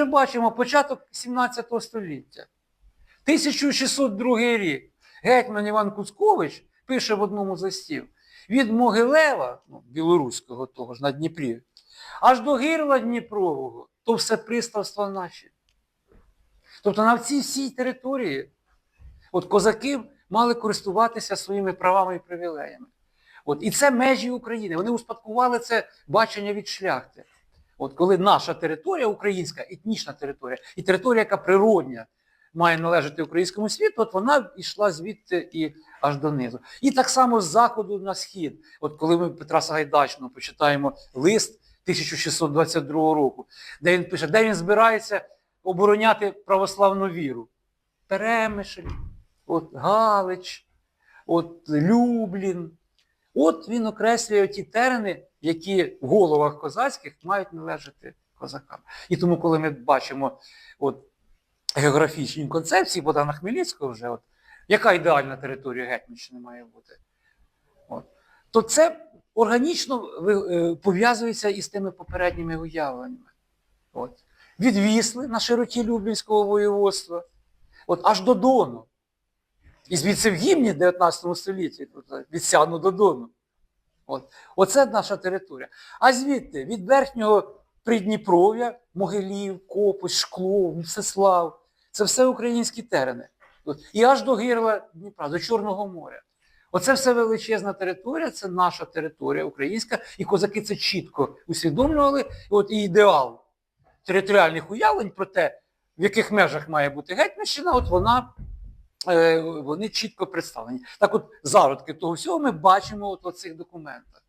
Вже бачимо початок 17 століття. 1602 рік. Гетьман Іван Куцкович пише в одному з листів від Могилева, ну, білоруського того ж на Дніпрі, аж до гирла Дніпрового, то все приставство наші. Тобто на цій всій території от козаки мали користуватися своїми правами і привілеями. От, і це межі України. Вони успадкували це бачення від шляхти. От коли наша територія, українська етнічна територія, і територія, яка природня, має належати українському світу, от вона йшла звідти і аж донизу. І так само з заходу на схід. От коли ми Петра Сагайдачного почитаємо лист 1622 року, де він пише, де він збирається обороняти православну віру. Перемишль, от Галич, от Люблін. От він окреслює ті терени, які в головах козацьких мають належати козакам. І тому, коли ми бачимо от, географічні концепції Богдана Хмельницького вже, от, яка ідеальна територія Гетьманщини має бути, от, то це органічно е, пов'язується із тими попередніми уявленнями. От. Від Вісли на широті Люблінського воєводства, от, аж до Дону. І звідси в гімні 19 столітті, від Сяну до Дону. От. Оце наша територія. А звідти, від верхнього Придніпров'я, Могилів, Копось, Шкло, Всеслав, це все українські терени. І аж до гирла Дніпра, до Чорного моря. Оце все величезна територія, це наша територія українська, і козаки це чітко усвідомлювали. І от і ідеал територіальних уявлень про те, в яких межах має бути Гетьманщина, от вона, вони чітко представлені. Так от зародки того всього ми бачимо от в цих документах.